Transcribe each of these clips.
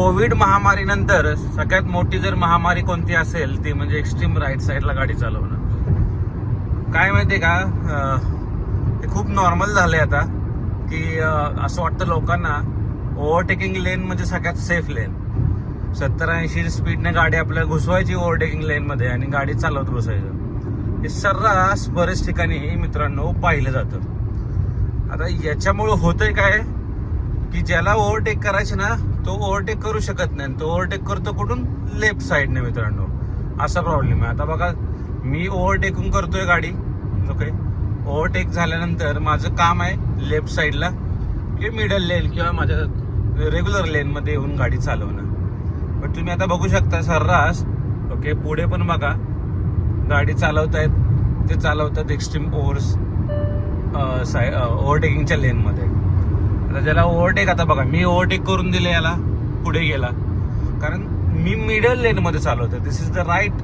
Covid महामारीनंतर सगळ्यात मोठी जर महामारी कोणती असेल ती म्हणजे एक्स्ट्रीम राईट साईडला गाडी चालवणं. काय माहिती का? ते खूप नॉर्मल झालंय आता की असं वाटतं लोकांना ओव्हरटेकिंग लेन म्हणजे सगळ्यात सेफ लेन सत्तर ऐंशी स्पीडने गाडी आपल्याला घुसवायची ओव्हरटेकिंग लेनमध्ये आणि गाडी चालवत बसायचं. हे सर्रास बरेच ठिकाणी मित्रांनो पाहिलं जातं. आता याच्यामुळं होतंय काय? की ज्याला ओव्हरटेक करायचे ना तो ओव्हरटेक करू शकत नाही. तो ओव्हरटेक करतो कुठून? लेफ्ट साईडने मित्रांनो. असा प्रॉब्लेम आहे. आता बघा मी ओव्हरटेकून करतोय गाडी. ओके? ओव्हरटेक झाल्यानंतर माझं काम आहे लेफ्ट साईडला किंवा मिडल लेन किंवा माझ्या रेग्युलर लेनमध्ये येऊन गाडी चालवणं. पण तुम्ही आता बघू शकता सर्रास ओके पुढे पण बघा गाडी चालवतायत ते चालवतात एक्स्ट्रीम ओव्हर्स साय ओव्हरटेकिंगच्या लेनमध्ये आता ज्याला ओव्हरटेक आता बघा मी ओव्हरटेक करून दिले याला पुढे गेला. कारण मी मिडल लेनमध्ये चालवतो दिस इज द राईट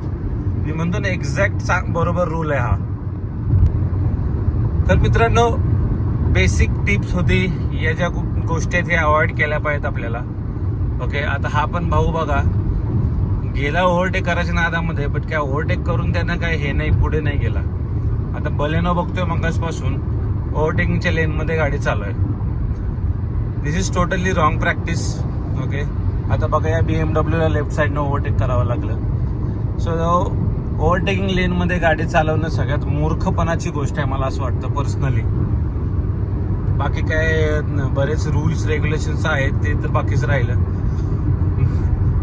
मी म्हणतो ना एक्झॅक्ट बरोबर रूल आहे हा. तर मित्रांनो बेसिक टिप्स होती. या ज्या गोष्टी आहेत ह्या अवॉइड केल्या पाहिजेत आपल्याला. ओके आता हा पण भाऊ बघा. गेला ओव्हरटेक करायच्या नादामध्ये बट काय ओव्हरटेक करून त्यांना काय हे नाही पुढे नाही गेला. आता बलेनो बघतोय मगासपासून ओव्हरटेकिंगच्या लेनमध्ये गाडी चालू आहे this is totally wrong practice okay आता बघा या बी एम डब्ल्यूला लेफ्ट साईडनं ओव्हरटेक करावं लागलं. सो ओव्हरटेकिंग लेनमध्ये गाडी चालवणं सगळ्यात मूर्खपणाची गोष्ट आहे मला असं वाटतं पर्सनली बाकी काय बरेच रूल्स रेग्युलेशन्स आहेत ते तर बाकीच राहिलं.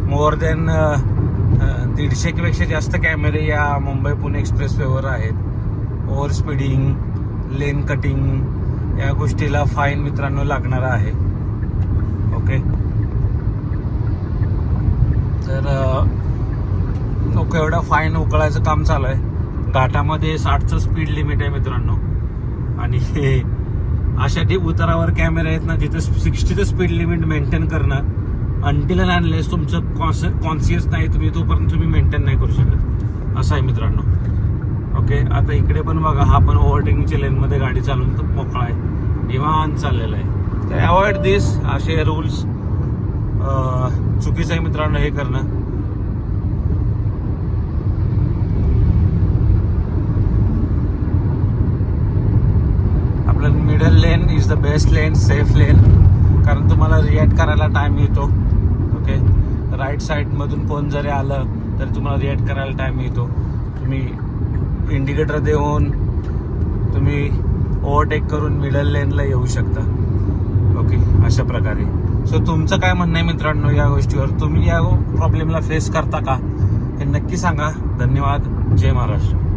मोर दॅन दीडशेपेक्षा जास्त कॅमेरे या मुंबई पुणे एक्सप्रेसवेवर आहेत. ओव्हर स्पीडिंग लेन कटिंग या गोष्टीला फाईन मित्रांनो लागणार आहे. ओके तर नको एवढा फाईन उकळायचं काम चालू आहे. घाटामध्ये साठचं स्पीड लिमिट आहे मित्रांनो. आणि हे अशा डीप उतारावर कॅमेरे आहेत ना जिथे सिक्स्टीचं स्पीड लिमिट मेंटेन करणं अंटिल अँड अनलेस तुमचं कॉन्सियस नाही तुम्ही तोपर्यंत तुम्ही मेंटेन नाही करू शकत. असं आहे मित्रांनो. ओके आता इकडे पण बघा हा पण ओव्हरटेकिंगच्या लेनमध्ये गाडी चालवून तर मोकळा आहे. निवांत चाललेला आहे. अवॉइड दिस असे रूल्स चुकीचं आहे मित्रांनो हे करणं. आपलं middle lane is the best lane safe lane कारण तुम्हाला रिॲक्ट करायला टाइम येतो. ओके राईट साईडमधून कोण जरी आलं तरी तुम्हाला रिॲक्ट करायला टाइम येतो. तुम्ही इंडिकेटर देऊन तुम्ही ओव्हरटेक करून मिडल लेनला येऊ शकता. ओके अशा प्रकारे. सो तुमचं काय म्हणणं आहे मित्रांनो या गोष्टीवर? तुम्ही या प्रॉब्लेमला फेस करता का? हे नक्की सांगा. धन्यवाद. जय महाराष्ट्र.